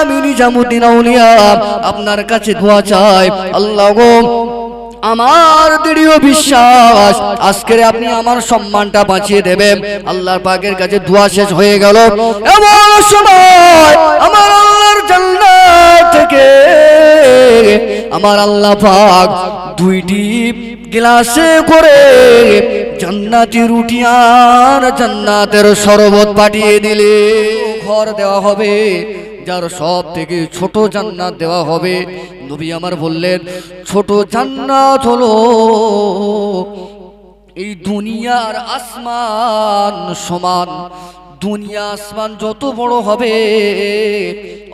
আমি নিজামুদ্দিন আউলিয়া, আপনার কাছে দোয়া চাই। আল্লাহ গো, আমার দৃঢ় বিশ্বাস, আজকের আপনি আমার সম্মানটা বাঁচিয়ে দেবেন। আল্লাহর পাকের কাছে দোয়া শেষ হয়ে গেল। এমন সময় আমার আল্লাহর জান্নাত থেকে আমার আল্লাহ পাক দুইটি গ্লাসে করে জান্নাতি রুটি আর জান্নাতের শরবত পাঠিয়ে দিলে ঘর দেওয়া হবে। যার সব থেকে ছোট জান্নাত দেওয়া হবে। নবী আমার বললেন, ছোট জান্নাত হলো এই দুনিয়ার আসমান সমান। দুনিয়া আসমান যত বড় হবে,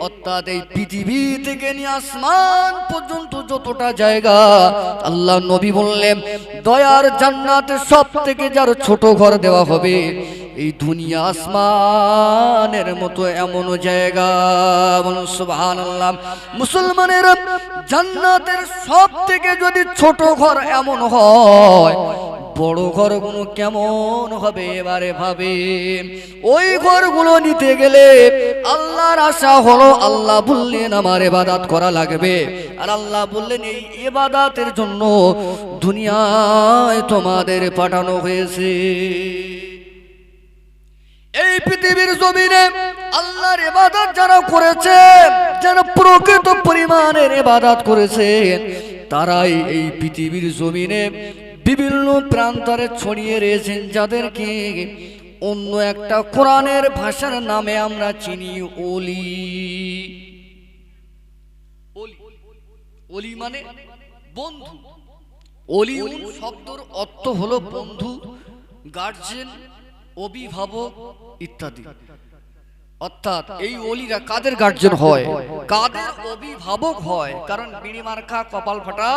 অর্থাৎ এই পৃথিবী থেকে নিয়ে আসমান পর্যন্ত যতটা জায়গা, আল্লাহ নবী বললেন, দয়ার জান্নাতে সব থেকে যার ছোট ঘর দেওয়া হবে। এই দুনিয়া আসমানের মতো এমন জায়গা। বলুন সুবহানাল্লাহ। মুসলমানের জান্নাতের সব থেকে যদি ছোট ঘর এমন হয়, বড় ঘরগুলো কেমন হবে এবারে ভাবে ওই ঘরগুলো নিতে গেলে আল্লাহর আশা হলো আল্লাহ বললেন, আমার এবাদাত করা লাগবে। আর আল্লাহ বললেন, এই এবাদাতের জন্য দুনিয়ায় তোমাদের পাঠানো হয়েছে। এই পৃথিবীর জমিনে আল্লাহর ইবাদত যারা করেছে যারা প্রকৃত পরিমাণের ইবাদত করেছেন, তারাই এই পৃথিবীর জমিনে বিভিন্ন প্রান্তরে ছড়িয়ে রয়েছেন, যাদেরকে অন্য একটা কোরআনের ভাষার নামে আমরা চিনি ওলি। ওলি। মানে বন্ধু। অলিউন শব্দর অর্থ হলো বন্ধু গার্জেন অভিভাবক ইত্যাদি। অর্থাৎ এই অলিরা কাদের গার্জেন হয়? কাদের অভিভাবক হয়? কারণ বিড়ি মার্কা কপাল ফাটা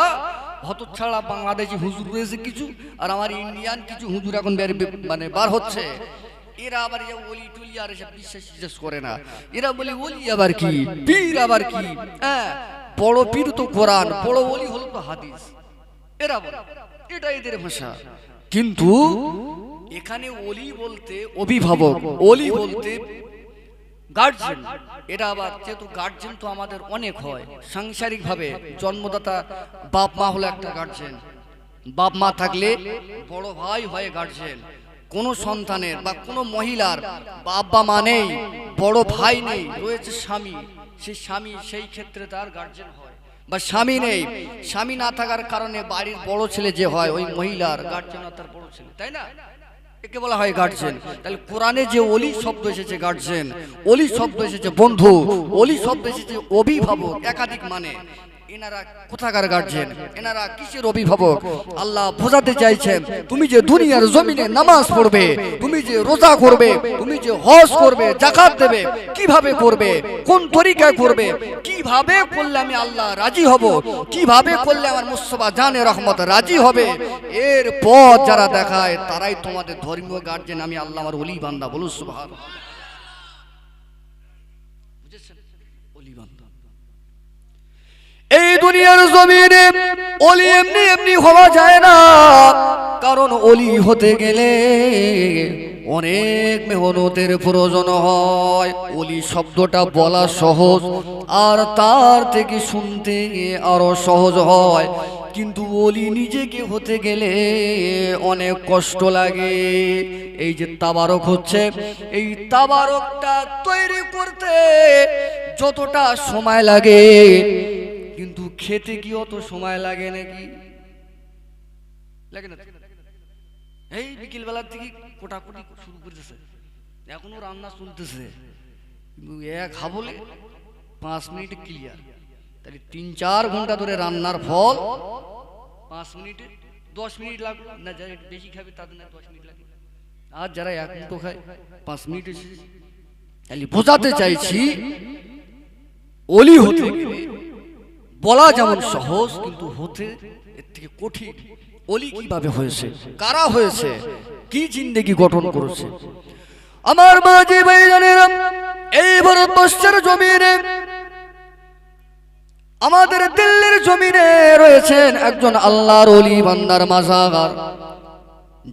হতচ্ছাড়া বাংলাদেশি হুজুর রয়েছে কিছু, আর আমার ইন্ডিয়ান কিছু হুজুর এখন মানে বার হচ্ছে। এরা আবার এই ওলি টুলি আর এসব বিশ্বাস টিশ্বাস করে না। এরা বলে ওলি আবার কি? পীর আবার কি? হ্যাঁ বড় পীর তো কোরআন, বড় ওলি হলো তো হাদিস। এরা বলে, এটা এদের ভাষা। কিন্তু এখানে ওলি বলতে অভিভাবক। ওলি বলতে গার্জেন এটা আবার যেহেতু গার্জেন তো আমাদের অনেক হয়। সাংসারিক ভাবে জন্মদাতা বাপ মা হলো একটা গার্জেন বাপ মা থাকলে বড় ভাই হয় গার্জেন কোন সন্তানের বা কোনো মহিলার বাবা মা নেই বড় ভাই নেই রয়েছে স্বামী। সেই স্বামী সেই ক্ষেত্রে তার গার্জেন হয়। বা স্বামী নেই স্বামী না থাকার কারণে বাড়ির বড় ছেলে যে হয় ওই মহিলার গার্জেন তার বড় ছেলে তাই না? একে বলা হয় গার্জেন তাহলে কোরআনে যে অলি শব্দ এসেছে গার্জেন অলি শব্দ এসেছে বন্ধু, অলি শব্দ এসেছে অভিভাবক, একাধিক মানে। এনারা কোথাকার গার্জেন এনারা কিসের অভিভাবক? আল্লাহ বোঝাতে চাইছেন, তুমি যে দুনিয়ার জমিনে নামাজ পড়বে, তুমি যে রোজা করবে, তুমি যে হজ করবে জাকাত দেবে, কীভাবে করবে, কোন তরিকায় করবে, কীভাবে করলে আমি আল্লাহ রাজি হব, কীভাবে করলে আমার মুস্তফা জানে রহমত রাজি হবে, এর পথ যারা দেখায়, তারাই তোমাদের ধর্মীয় গার্জেন আমি আল্লাহ আমার অলি বান্দা বলুন সুবহান বুঝেছেন অলি বান্দা এই দুনিয়ার জমিনে অলি এমনি এমনি হওয়া যায় না। কারণ অলি হতে গেলে অনেক মেহনতের প্রয়োজন হয়। অলি শব্দটা বলা সহজ আর তার থেকে শুনতে আরও সহজ হয়। কিন্তু অলি নিজেকে হতে গেলে অনেক কষ্ট লাগে। এই যে তাবারক হচ্ছে, এই তাবারকটা তৈরি করতে যতটা সময় লাগে কিন্তু খেতে কি অত সময় লাগে নাকি? লাগে না এই বিকেল বেলার থেকে কোটাকুটি শুরু করতেছে এখনও রান্না চলতেছে। এক হাবলে পাঁচ মিনিট ক্লিয়ার তাহলে তিন চার ঘণ্টা ধরে রান্নার ফল পাঁচ মিনিটে দশ মিনিট লাগল। না, যারা বেশি খাবে তাদের না দশ মিনিট লাগে আর যারা এক মুঠো খায়, পাঁচ মিনিট তাহলে বোঝাতে চাইছি, অলি হতে গেলে বলা যেমন সহজ, কিন্তু হতে এর থেকে কঠিন। অলি কীভাবে হয়েছে? কারা হয়েছে? কি জিন্দেগি গঠন করেছে? আমার মাঝে ভাইজানেরা এই ভারতবর্ষের জমিনে, আমাদের দিল্লির জমিনে রয়েছেন একজন আল্লাহর অলি বান্দার মাজার।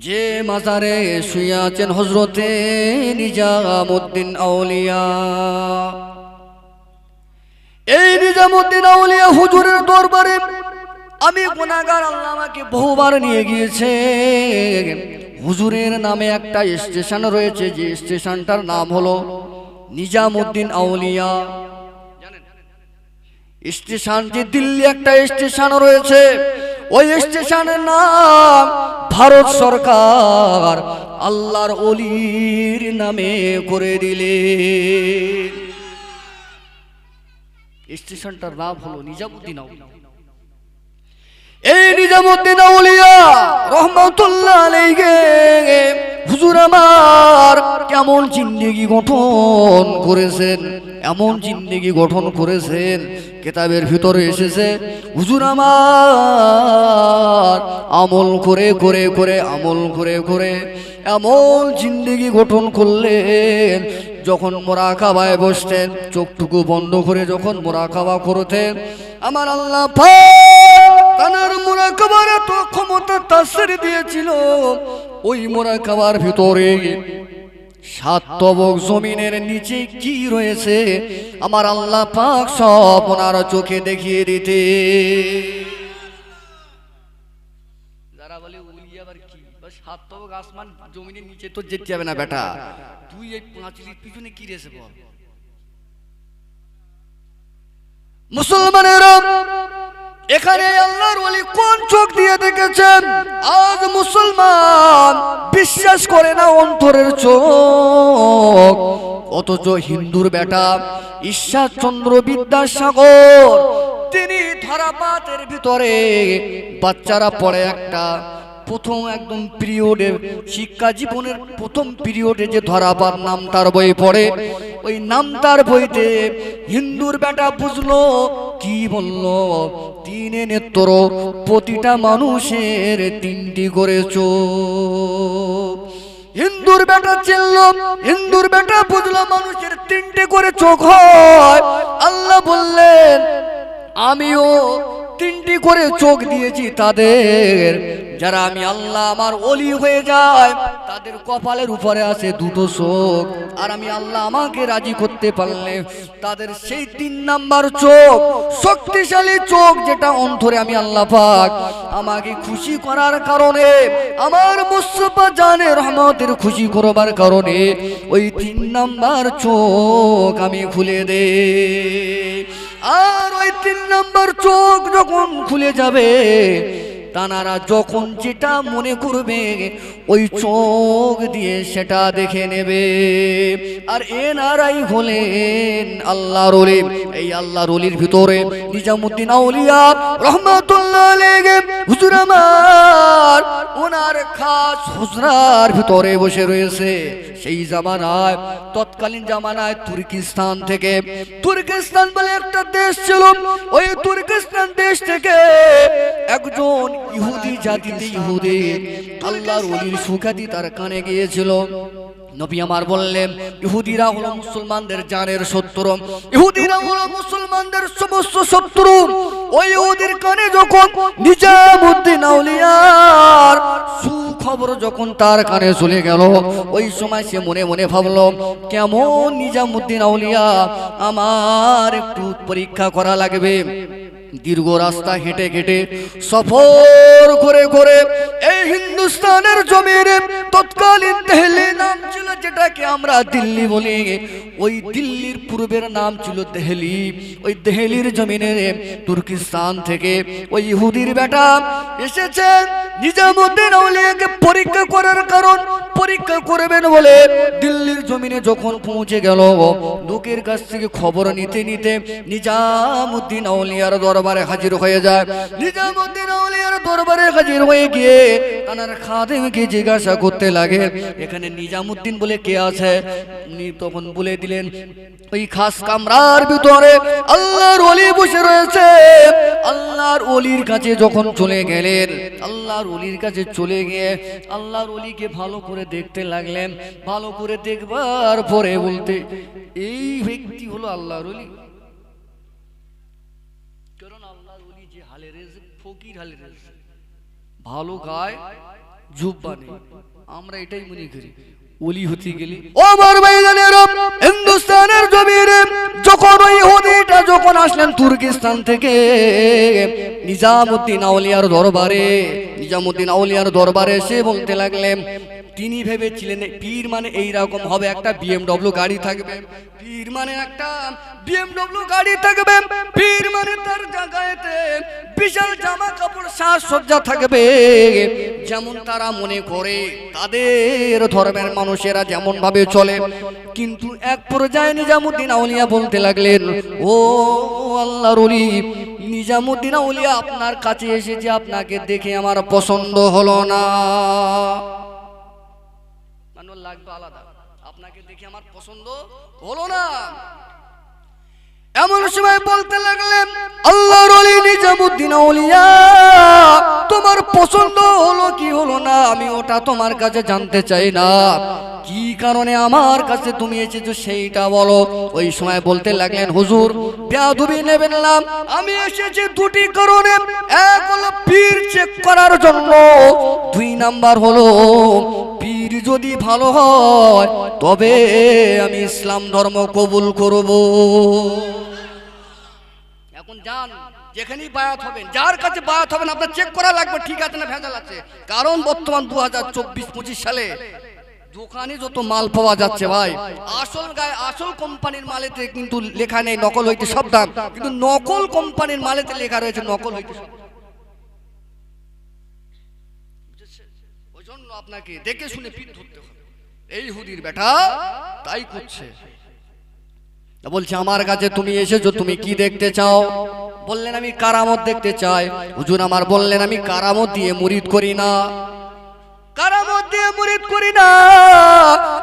যে মাজারে শুয়ে আছেন হজরতে নিজামুদ্দিন আউলিয়া। নিজামুদ্দিন আউলিয়া হুজুরের দরবারে আমি গুনাহগার আল্লাহ আমাকে বহুবার নিয়ে গিয়েছে। হুজুরের নামে একটা স্টেশন রয়েছে, যে স্টেশনটার নাম হলো নিজামুদ্দিন আউলিয়া। স্টেশন যে দিল্লি একটা স্টেশন রয়েছে। ওই স্টেশনের নাম ভারত সরকার। আল্লাহর অলির নামে করে দিলে। স্টেশনটার নাম হলো নিজামুদ্দিন এই নিজামুদ্দিন কেমন জিন্দেগি গঠন করেছেন, এমন জিন্দেগি গঠন করেছেন, কেতাবের ভিতরে এসেছে, হুজুর আমার আমল করে করে করে, আমল করে করে, এমন জিন্দেগি গঠন করলেন যখন মোরা খাবায় বসতেন, চোখটুকু বন্ধ করে যখন মোরা খাওয়া করতেন, আমার আল্লাহ তানার ক্ষমতা দিয়েছিল। ওই সাত জমিনের নিচে কি রয়েছে, আমার আল্লাহ সব চোখে দেখিয়ে দিতে। যারা বলে উলি আবার কি? সাত আসমান, জমিনের নিচে তো যেতে যাবে না বেটা। তুই এই পিছনে কি রেছে বল? এখানে আল্লাহর ওলি কোন চোখ দিয়ে দেখেছেন? আজ মুসলমান বিশ্বাস করে না অন্তরের চোখ। অথচ হিন্দুর বেটা ঈশ্বরচন্দ্র বিদ্যাসাগর, তিনি ধরাপাতের ভিতরে বাচ্চারা পড়ে একটা প্রথম একদম পিরিয়ডে শিক্ষা জীবনের প্রথম পিরিয়ডে যে ধরাবার নাম তার বই পড়ে। ওই নাম তার বইতে হিন্দুর বেটা বুঝলো, কি বলল? তিনে নেত্র প্রতিটা মানুষের তিনটি করে চোখ। হিন্দুর বেটা চিনল, হিন্দুর বেটা বুঝলো, মানুষের তিনটে করে চোখ হয়। আল্লাহ বললেন, আমিও তিনটি করে চোখ দিয়েছি তাদের। যারা আমি আল্লাহ আমার অলি হয়ে যায়, তাদের কপালের উপরে আছে দুটো চোখ। আর আমি আল্লাহ আমাকে রাজি করতে পারলে তাদের সেই তিন নাম্বার চোখ, শক্তিশালী চোখ যেটা অন্তরে আমি আল্লাহ পাক আমাকে খুশি করার কারণে, আমার মুস্তফা জানে রহমতের খুশি করবার কারণে, ওই তিন নাম্বার চোখ আমি খুলে দে আর ওই তিন নম্বর চোখ যখন খুলে যাবে তানারা যখন যেটা মনে করবে, ওই চোখ দিয়ে সেটা দেখে নেবে। আর এনারাই হলেন আল্লাহর অলি এই আল্লাহর অলির ভিতরে নিজামুদ্দিন আউলিয়া রহমাতুল্লাহ লেগে হুজুর আমার, ওনার খাস হুজরার ভিতরে বসে রয়েছে। সেই জামানায়, তৎকালীন জামানায় তুর্কিস্তান থেকে। তুর্কিস্তান বলে একটা দেশ ছিল। ওই তুর্কিস্তান দেশ থেকে একজন ইহুদি জাতিতে ইহুদি আল্লাহর অলির সুখাদি তার কানে গিয়েছিল। নবী আমার বললেন, ইহুদিরা হলো মুসলমানদের জানের শত্রু। ইহুদিরা হলো মুসলমানদের সমস্ত শত্রু। ওই ইহুদির কানে যখন নিজামুদ্দিন আউলিয়ার সুখবর যখন তার কানে চলে গেল, ওই সময় সে মনে মনে ভাবলো, কেমন নিজামুদ্দিন আউলিয়া আমার একটু পরীক্ষা করা লাগবে? দীর্ঘ রাস্তা হেঁটে হেঁটে সফর করে করে এই হিন্দুস্তানের জমির তৎকালীন দেহলি যেটাকে আমরা দিল্লি বলি, ওই দিল্লির পূর্বের নাম ছিল দেহলি। ওই দেহলির জমিনে তুর্কিস্তান থেকে ওই ইহুদির বেটা এসেছেন নিজামুদ্দিন আউলিয়াকে পরীক্ষা করার কারণ। পরীক্ষা করবেন বলে দিল্লির জমিনে যখন পৌঁছে গেল, লোকের কাছ থেকে খবর নিতে নিতে নিজামুদ্দিন আউলিয়ার দরবারে হাজির হয়ে যায়। নিজামুদ্দিন আউলিয়ার দরবারে হাজির হয়ে গিয়ে তার খাদেমকে জিজ্ঞাসা করতে লাগে, এখানে নিজামুদ্দিন বলে কে আছে? উনি তখন বলে দিলেন, ওই খাস কামরার ভিতরে আল্লাহর অলি বসে রয়েছে। আল্লাহর অলির কাছে যখন চলে গেলেন, আল্লাহর অলির কাছে চলে গিয়ে আল্লাহর অলিকে ভালো করে দেখতে লাগলেন। ভালো করে দেখবার পরে বলতে, এই ব্যক্তি হলো আল্লাহর অলি কারণ আল্লাহর অলি যে হালে রয়েছে ফকির হালে রয়েছে ভালো গায়, জুব্বা নেই। আমরা এটাই মনে করি। ওলি হতে গেলে। ও আমার ভাইজানেরা হিন্দুস্তানের জমিনে যখন ওই যখন যখন আসলেন তুর্কিস্তান থেকে, নিজামুদ্দিন আউলিয়ার দরবারে, নিজামুদ্দিন আউলিয়ার দরবারে এসে বলতে লাগলেন, তিনি ভেবেছিলেন পীর মানে এই রকম হবে, একটা বিএমডব্লিউ গাড়ি থাকবে। পীর মানে একটা বিএমডব্লিউ গাড়ি থাকবে। পীর মানে তার জায়গাতে বিশাল জামা কাপড় সাজসজ্জা থাকবে। যেমন তারা মনে করে, তাদের ধর্মের মানুষেরা যেমন ভাবে চলে। কিন্তু এক পর্যায়ে নিজামুদ্দিন আউলিয়া বলতে লাগলেন, ও আল্লাহর অলি নিজামুদ্দিন আউলিয়া আপনার কাছে এসেছে, আপনাকে দেখে আমার পছন্দ হলো না। লাগবে আলাদা? আপনাকে দেখে আমার পছন্দ হলো না। এমন সময় বলতে লাগলেন, আল্লাহর অলি নিজামুদ্দিন আউলিয়া, তোমার পছন্দ হলো কি হলো না? আমি ওটা তোমার কাছে জানতে চাই না। কি কারণে আমার কাছে তুমি এসেছ সেইটা বলো। ওই সময় বলতে লাগলেন, হুজুর নেবেন আমি এসেছি দুটি কারণে। এক হলো পীর চেক করার জন্য, দুই নাম্বার হলো পীর যদি ভালো হয়, তবে আমি ইসলাম ধর্ম কবুল করব। এখন যান, যেখানেই বায়াত হবেন, যার কাছে বায়াত হবেন, আপনার চেক করা লাগবে, ঠিক আছে না ভেজাল আছে। কারণ বর্তমান দু হাজার চব্বিশ পঁচিশ সালে দোকানে যত মাল পাওয়া যাচ্ছে ভাই, আসল গায়ে আসল কোম্পানির মালেতে কিন্তু লেখা নেই, নকল হইতে সব দাম। কিন্তু নকল কোম্পানির মালেতে লেখা রয়েছে, নকল হইতে সব দাম। বুঝেছেন? ওই জন্য আপনাকে দেখে শুনে পিঠ ধরতে হবে। এই হুদির বেটা তাই করছে। বলছে, আমার কাছে তুমি এসেছ, তুমি কি দেখতে চাও? বললেন, আমি কারামত দেখতে চাই। হুজুর আমার বললেন, আমি কারামত দিয়ে মুরিদ করি না।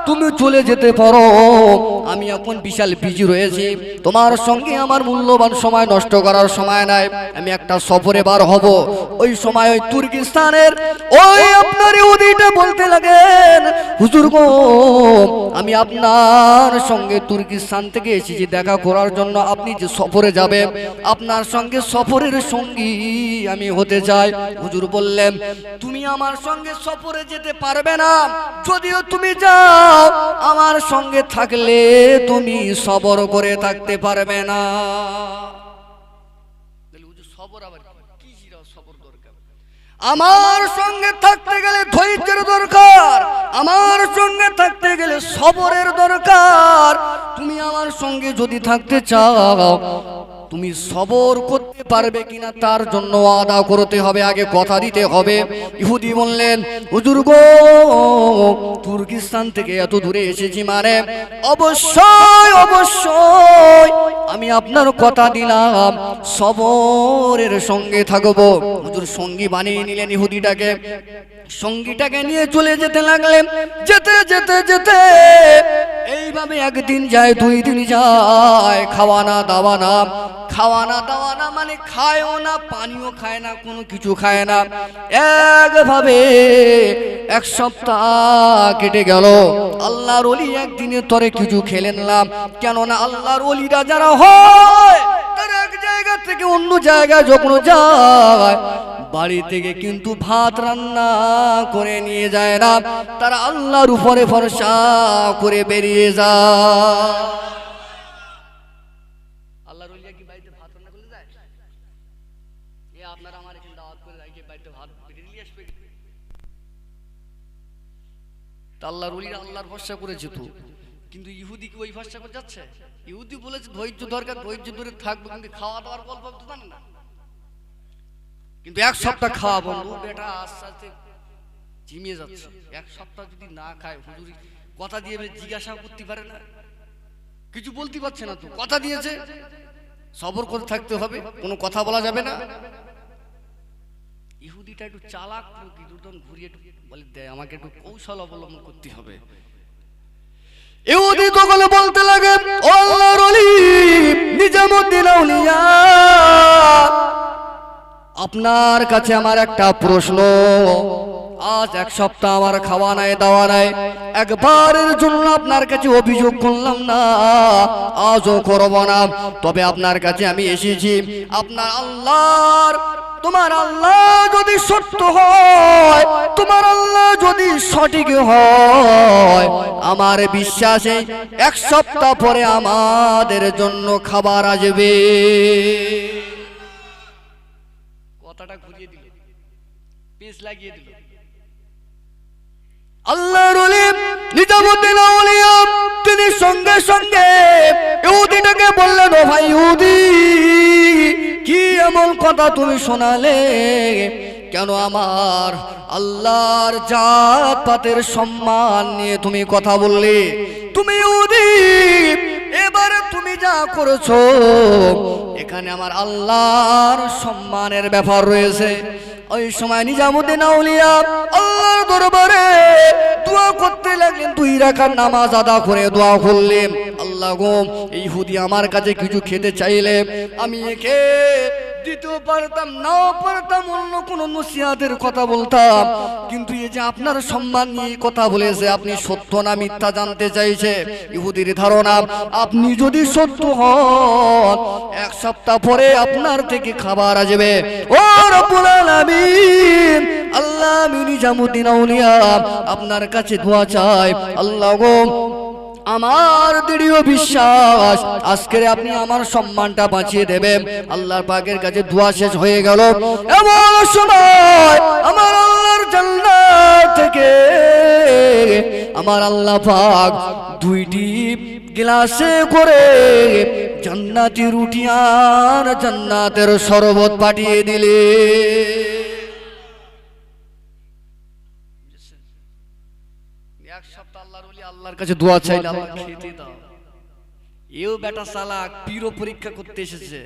তুমি চলে যেতে পারো। আমি এখন বিশাল বিজি রয়েছি। তোমার সঙ্গে আমার মূল্যবান সময় নষ্ট করার সময় নাই। আমি একটা সফরে বার হব। ওই সময় ওই তুর্কিস্তানের ওই আপনার বলতে লাগেন, হুজুর গো, আমি আপনার সঙ্গে তুর্কিস্তান থেকে এসেছি। দেখা করার জন্য আপনি যে সফরে যাবেন, আপনার সঙ্গে সফরের সঙ্গী আমি হতে চাই। হুজুর বললেন, তুমি আমার সঙ্গে সফরে যেতে পারবে না যদিও তুমি যাও আমার সঙ্গে থাকলে তুমি সবর করে থাকতে পারবে না। সবর আবার সবর দরকার? আমার সঙ্গে থাকতে গেলে ধৈর্যের দরকার, আমার সঙ্গে থাকতে গেলে সবরের দরকার। তুমি আমার সঙ্গে যদি থাকতে চাও তুমি সবর করতে পারবে কিনা তার জন্য আদা করতে হবে, আগে কথা দিতে হবে। ইহুদি বললেন, হুজুর গো, তুর্কিস্তান থেকে এত দূরে এসেছি মানে অবশ্যই অবশ্যই আমি আপনার কথা দিলাম, সবরের সঙ্গে থাকব। হুজুর সঙ্গী বানিয়ে নিলেন ইহুদিটাকে। সঙ্গীটাকে নিয়ে চলে যেতে লাগলেন যেতে যেতে যেতে। এইভাবে একদিন যায়, দুই দিন যায়। খাওয়ানা দাওয়ানা খাওয়ানা দাওয়ানা মানে খায়ও না, পানিও খায় না, কোনো কিছু খায় না। একভাবে এক সপ্তাহ কেটে গেল। আল্লাহর অলি একদিনে তরে কিছু খেলেন না কেননা আল্লাহর অলিরা যারা হয়, তারা এক জায়গা থেকে অন্য জায়গায় যখন যায় বাড়ি থেকে কিন্তু ভাত রান্না করে নিয়ে যায় না। তারা আল্লাহর উপরে ভরসা করে বেরিয়ে যায়। আল্লাহর এ আপনারা আমার এখানে করে আল্লাহর ভরসা করেছে তো কিন্তু ইহুদি কি ওই ভরসা করে যাচ্ছে? ইহুদি বলেছে, ধৈর্য দরকার, ধৈর্য ধরে থাকব, কিন্তু খাওয়া দাওয়ার গল্প তো জানে না। কিন্তু এক সপ্তাহ খাওয়া বন্ধু বেটা আস্তে আস্তে ঝিমিয়ে যাচ্ছে। এক সপ্তাহ যদি না খায় হুজুরি কথা দিয়ে জিজ্ঞাসা করতে পারে না। কিছু বলতে পারছে না তো। কথা দিয়েছে সবর করে থাকতে হবে কোনো কথা বলা যাবে না। ইহুদিটা একটু চালাক দুজন ঘুরিয়ে একটু বলে দেয় আমাকে একটু কৌশল অবলম্বন করতে হবে। ইহুদি তখন বলতে লাগে "ও আল্লাহর ওলি নিজামুদ্দিন আউলিয়া আপনার কাছে আমার একটা প্রশ্ন। আজ এক সপ্তাহ আমার খাওয়া নাই, দাওয়া নাই। একবারের জন্য আপনার কাছে অভিযোগ করলাম না। আজও করব না। তবে আপনার কাছে আমি এসেছি। আপনার আল্লাহর তোমার আল্লাহ যদি সত্য হয়, তোমার আল্লাহ যদি সঠিক হয়, আমার বিশ্বাসে এক সপ্তাহ পরে আমাদের জন্য খাবার আসবে। কথাটা ঘুরিয়ে দিল। পেস লাগিয়ে দিল। নিজামুদ্দিন তিনি সঙ্গে সঙ্গে বললেন, ও ভাই কি এমন কথা তুমি শোনালে? কেন আমার আল্লাহর জাত পাতের সম্মান নিয়ে তুমি কথা বললে? তুমি ইহুদি এবারে তুমি যা করেছ, এখানে আমার আল্লাহর সম্মানের ব্যাপার রয়েছে। ওই সময় নিজামুদ্দিন আউলিয়া আল্লাহর দরবারে দোয়া করতে লাগলেন, দুই রাখার নামাজ আদা করে দোয়া করলেন। আল্লাহ গো এই হুদি আমার কাছে কিছু খেতে চাইলে আমি একে দিতেও পারতাম, নাও পারতাম, অন্য কোন নসিহাতের কথা বলতাম। কিন্তু এই যে আপনার সম্মান নিয়ে কথা বলেছে, আপনি সত্য না মিথ্যা জানতে চাইছে? ইহুদির ধারণা, আপনি যদি সত্য হন, এক সপ্তাহ পরে আপনার থেকে খাবার আসবে। ও রব্বুল আলামিন, আল্লাহ আমি নিজামুদ্দিন আউলিয়া, আপনার কাছে দোয়া চাই। আল্লাহ গো আমার দৃঢ় বিশ্বাস। আজকে আপনি আমার সম্মানটা বাঁচিয়ে দেবেন। আল্লাহর পাকের কাছে দোয়া শেষ হয়ে গেল। এমন সময় আমার আল্লাহর জান্নাত থেকে আমার আল্লাহ পাক দুইটি গ্লাসে করে জান্নাতি রুটি আর জান্নাতের শরবত পাঠিয়ে দিলে এক সপ্তাহ আল্লাহর কাছে দোয়া চাইলে আল্লাহ খেতে দাও। এও বেটা সালাক পীরও পরীক্ষা করতে এসেছে।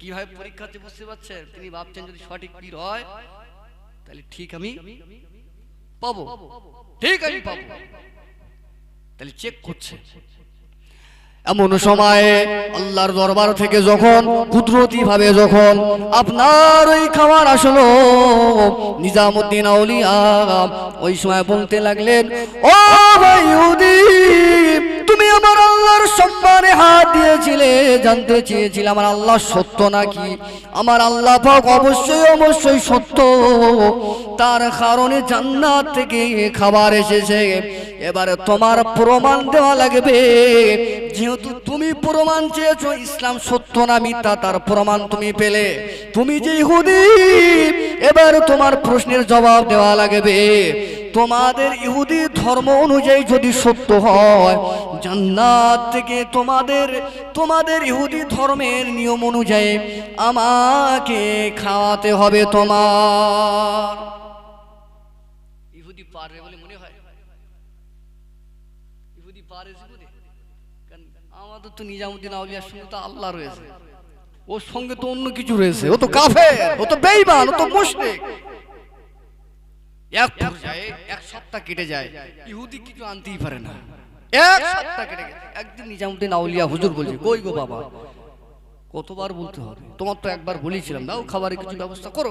কীভাবে পরীক্ষা হচ্ছে বুঝতে পারছেন? তিনি ভাবছেন যদি সঠিক পীর হয় তাহলে ঠিক আমি পাবো। ঠিক আমি পাবো। তাহলে চেক করছে। এমন সময়ে আল্লাহর দরবার থেকে যখন কুদরতি ভাবে যখন আপনার ওই খাবার আসলো, নিজামুদ্দিন আউলিয়া ওই সময় বলতে লাগলেন, ও ভাই তুমি আমার আল্লাহর সম্মানে হাত দিয়েছিলে, জানতে চেয়েছিলে আমার আল্লাহ সত্য নাকি? আমার আল্লাহ পাক অবশ্যই অবশ্যই সত্য। তার কারণে জান্নাত থেকে খাবার এসেছে। এবারে তোমার প্রমাণ দেওয়া লাগবে। যেহেতু তুমি প্রমাণ চেয়েছো, ইসলাম সত্য না মিথ্যা, তার প্রমাণ তুমি পেলে। তুমি যে ইহুদি, এবার তোমার প্রশ্নের জবাব দেওয়া লাগবে। তোমাদের ইহুদি ধর্ম অনুযায়ী যদি সত্য হয়, জান্নাত থেকে তোমাদের তোমাদের ইহুদি ধর্মের নিয়ম অনুযায়ী আমাকে খাওয়াতে হবে তোমার ইহুদি পারবে বলে মনে হয় ইহুদি পারে জীবনে কারণ আমাদের তো নিজামুদ্দিন আউলিয়ার সঙ্গে তো আল্লাহ রয়েছে। ওর সঙ্গে তো অন্য কিছু রয়েছে। ও তো ও তো ও তো মুশরিক। এক পর্যায়ে এক সপ্তাহ কেটে যায়। ইহুদি কিছু আনতেই পারে না। এক সপ্তাহ কেটে গেছে। একদিন নিজামুদ্দিন আউলিয়া হুজুর বলছে, কই গো বাবা? কতবার বলতে হবে? তোমার তো একবার বলেছিলাম, দাও খাবারের কিছু ব্যবস্থা করো।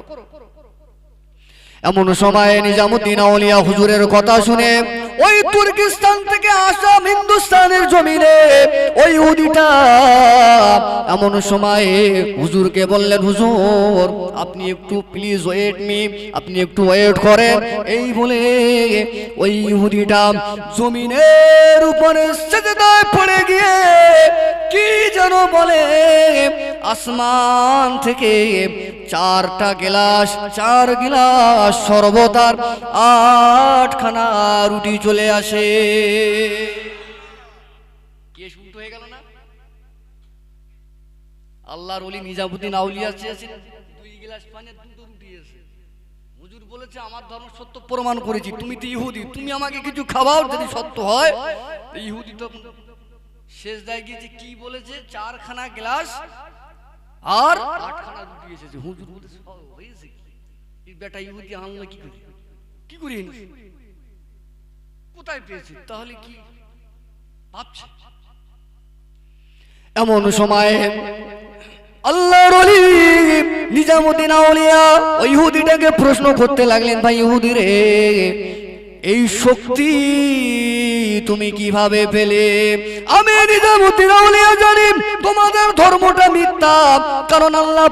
এমন সময় নিজামুদ্দিন আউলিয়া হুজুরের কথা শুনে, ওই তুর্কিস্তান থেকে আসা হিন্দুস্তানের জমিনে ওই উদিটা, এমন সময় হুজুরকে বললেন, হুজুর, আপনি একটু প্লিজ ওয়েট মি আপনি একটু ওয়েট করেন। এই বলে ওই ইহুদিটা জমিনের উপরে সেজদায় পড়ে গিয়ে কি যেন বলে আসমান থেকে চারটা গিলাস, চার গিলাস সর্বতার আটখানা রুটি চলে আসে। হয়ে গেল না? আল্লাহর ওলি নিজামুদ্দিন আউলিয়া চেয়েছেন দুই গিলাস পানি দুটো রুটি এসে হুজুর বলেছে, আমার ধর্ম সত্য প্রমাণ করেছি, তুমি তো ইহুদি, তুমি আমাকে কিছু খাওয়াও যদি সত্য হয়? ইহুদি তো শেষ দায় গিয়েছে, কি বলেছে? চারখানা গ্লাস আর আটখানা রুটি এসেছে। হুজুর "ও, হয়েছে? এই বেটা ইহুদি আনলো কি করে? কি করে কোথায় পেয়েছে? তাহলে কি ভাবছে? এমন সময় আল্লাহর ওলি নিজামুদ্দিন আউলিয়া ওই ইহুদিটাকে প্রশ্ন করতে লাগলেন ভাই ইহুদি রে এই শক্তি তুমি কীভাবে পেলে? আমি জানি, তোমাদের ধর্মটা মিথ্যা। কারণ আল্লাহ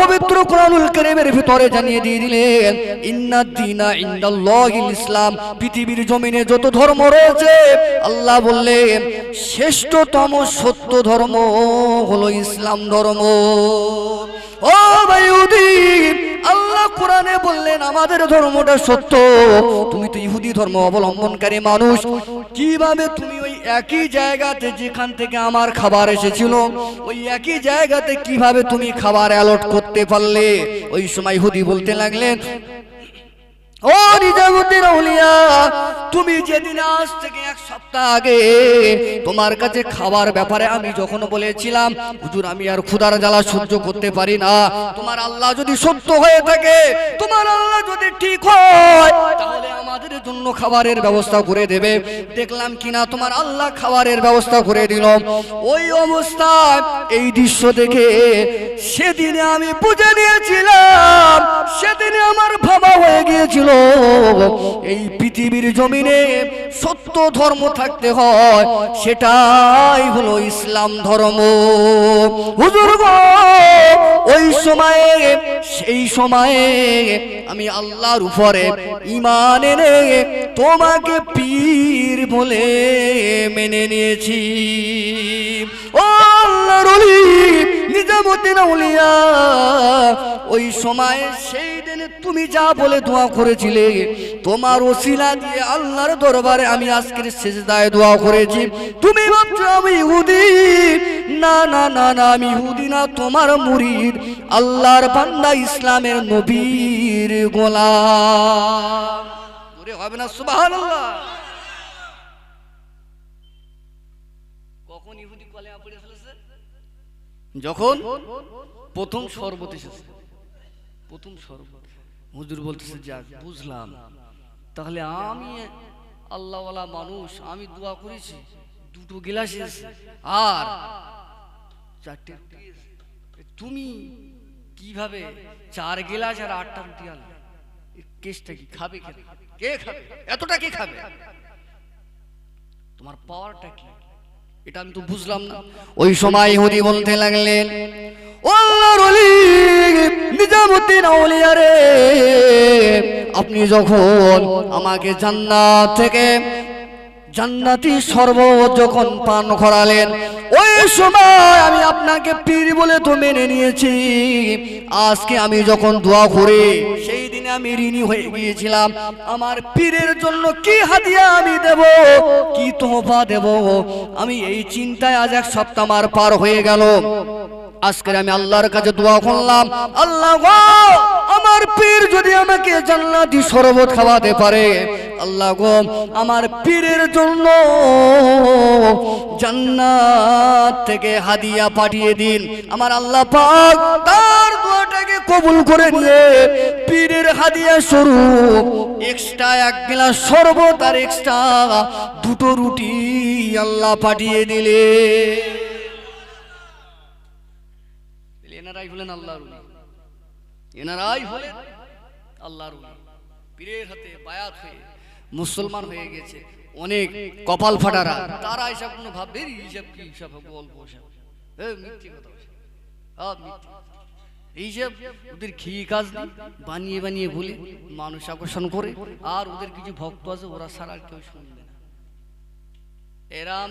পবিত্র কোরআনুল কারীমের ভিতরে জানিয়ে দিয়ে দিলেন ইন্নাদ দীনা ইনদাল্লাহিল ইসলাম। পৃথিবীর জমিনে যত ধর্ম রয়েছে, আল্লাহ বললেন, শ্রেষ্ঠতম সত্য ধর্ম হলো ইসলাম ধর্ম। ও আল্লাহ কোরআনে বললেন, আমাদের ধর্মটা সত্য। তুমি তো ইহুদি ধর্ম, অবলম্বনকারী মানুষ। কীভাবে তুমি ওই একই জায়গাতে যেখান থেকে আমার খাবার এসেছিল, ওই একই জায়গাতে কীভাবে তুমি খাবার অ্যালট করতে পারলে? ওই সময় ইহুদি বলতে লাগলেন আল্লাহ খাবারের ব্যবস্থা করে দেবে। দেখলাম কিনা, তোমার আল্লাহ খাবারের ব্যবস্থা করে দিল। ওই অবস্থায় এই দৃশ্য দেখে সেদিনে আমি বুঝে নিয়েছিলাম, সেদিনে আমার ভাবা হয়ে গিয়েছিল। এই পৃথিবীর জমিনে সত্য ধর্ম থাকতে হয়, সেটাই হলো ইসলাম ধর্ম। হুজুর ওই সময়ে, সেই সময়ে আমি আল্লাহর উপরে ইমান তোমাকে পীর বলে মেনে নিয়েছি। ও আল্লাহর নিজামুদ্দিন আউলিয়া, ওই সময় সেই দিনে তুমি যা বলে দোয়া করেছিলে, তোমার ওসিলা দিয়ে আল্লাহর দরবারে আমি আজকের সেজদায় দোয়া করেছি। তুমি ভাবছ আমি ইহুদি। না না না না, আমি ইহুদি না, তোমার মুরিদ, আল্লাহর বান্দা ইসলামের নবীর ওরে হবে না, সুবহানাল্লাহ কখন ইহুদি কলেমা পড়ে ফেলেছে যখন প্রথম শরবত এসেছে, প্রথম শরবত, হুজুর বলতেছে, যাক, বুঝলাম। তাহলে আমি আল্লাহওয়ালা মানুষ, আমি দোয়া করেছি, দুটো গিলাস আর চারটে তুমি কীভাবে চার গিলাস আর আটটা রুটি আনলে? কেসটা কি খাবে কে খাবে? এতটা কে খাবে? তোমার পাওয়ারটা কি? এটা আমি তো বুঝলাম না। ওই সময় ইহুদি বলতে লাগলেন আপনি যখন আমাকে জান্নাত থেকে জান্নাতি সর্ব যখন পান করালেন, ওই সময় আমি আপনাকে পীর বলে তো মেনে নিয়েছি। আজকে আমি যখন দোয়া করি, সেই দিনে আমি ঋণী হয়ে গিয়েছিলাম। আমার পীরের জন্য কি হাদিয়া আমি দেব? কি তোহফা দেব? আমি এই চিন্তায় আজ এক সপ্তাহ আমার পার হয়ে গেল। আজকে আমি আল্লাহর কাছে দোয়া করলাম, আল্লাহ আমার পীর যদি আমাকে জান্নাতি শরবত খাওয়াতে পারে, আল্লাহ গো, আমার পীরের জন্য জান্নাত থেকে হাদিয়া পাঠিয়ে দিন। আমার আল্লাহ পাক তার দোয়াটাকে কবুল করে নিয়ে পীরের হাদিয়া স্বরূপ এক্সট্রা এক গ্লাস শরবত আর এক্সট্রা দুটো রুটি আল্লাহ পাঠিয়ে দিলে। এনারাই হলেন এনারাই হলেন পীরের হাতে বায়াত হয়ে মুসলমান হয়ে গেছে অনেক কপাল ফাটারা। তারা এসব কোনো ভাববে "এই হিসাব কি মিথ্যে কথা মিথ্যে। এইসব ওদের খেয়ে কাজ বানিয়ে বানিয়ে বলে মানুষ আকর্ষণ করে, আর ওদের কিছু ভক্ত আছে, ওরা ছাড়া আর কেউ শুনবে না। এরাম